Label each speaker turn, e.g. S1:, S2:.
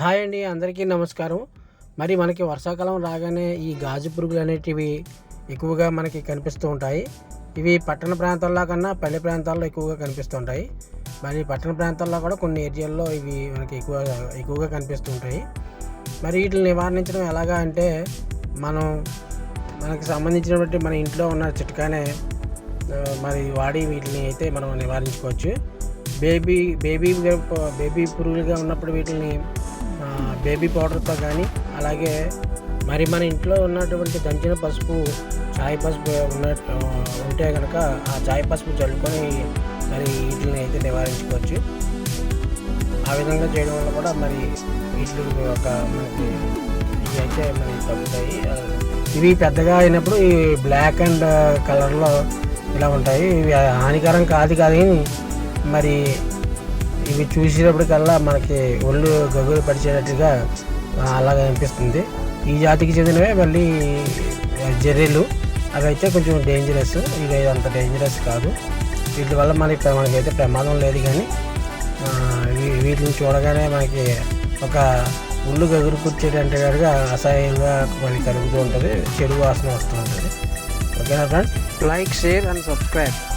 S1: Hi అండి అందరికీ నమస్కారం. మరి మనకి వర్షాకాలం రాగానే ఈ గాజు పురుగులు అనేటివి ఎక్కువగా మనకి కనిపిస్తూ ఉంటాయి. ఇవి పట్టణ ప్రాంతాల్లో కన్నా పల్లె ప్రాంతాల్లో ఎక్కువగా కనిపిస్తూ ఉంటాయి. మరి పట్టణ ప్రాంతాల్లో కూడా కొన్ని ఏరియాల్లో ఇవి మనకి ఎక్కువ ఎక్కువగా కనిపిస్తూ ఉంటాయి. మరి వీటిని నివారించడం ఎలాగా అంటే మనం మనకి సంబంధించినటువంటి మన ఇంట్లో ఉన్న చిట్కానే మరి వాడి వీటిని అయితే మనం నివారించుకోవచ్చు. బేబీ బేబీ బేబీ పురుగులుగా ఉన్నప్పుడు వీటిని బేబీ పౌడర్తో కానీ అలాగే మరి మన ఇంట్లో ఉన్నటువంటి దంచిన పసుపు చాయ్ పసుపు ఉన్నట్టు ఉంటే కనుక ఆ చాయ్ పసుపు చల్లుకొని మరి వీటిని అయితే నివారించుకోవచ్చు. ఆ విధంగా చేయడం వల్ల కూడా మరి వీటి ఒక మనకి ఇవి అయితే మరి తగ్గుతాయి. ఇవి పెద్దగా అయినప్పుడు ఈ బ్లాక్ అండ్ కలర్లో ఇలా ఉంటాయి. ఇవి హానికరం కాదు కానీ మరి ఇవి చూసినప్పటికల్లా మనకి ఒళ్ళు గగులు పరిచేటట్టుగా అలాగ అలాగే అనిపిస్తుంది. ఈ జాతికి చెందినవే మళ్ళీ జెర్రీలు. అవి అయితే కొంచెం డేంజరస్ ఇవి అంత డేంజరస్ కాదు. వీటి వల్ల మనకి మనకైతే ప్రమాదం లేదు కానీ వీ- వీటిని చూడగానే మనకి ఒక ఉల్లు గగురు కూర్చేటట్టుగా అసహ్యంగా మనకి కలుగుతూ ఉంటుంది. చెడు వాసన వస్తూ ఉంటుంది. ఓకేనా friends? Like share and subscribe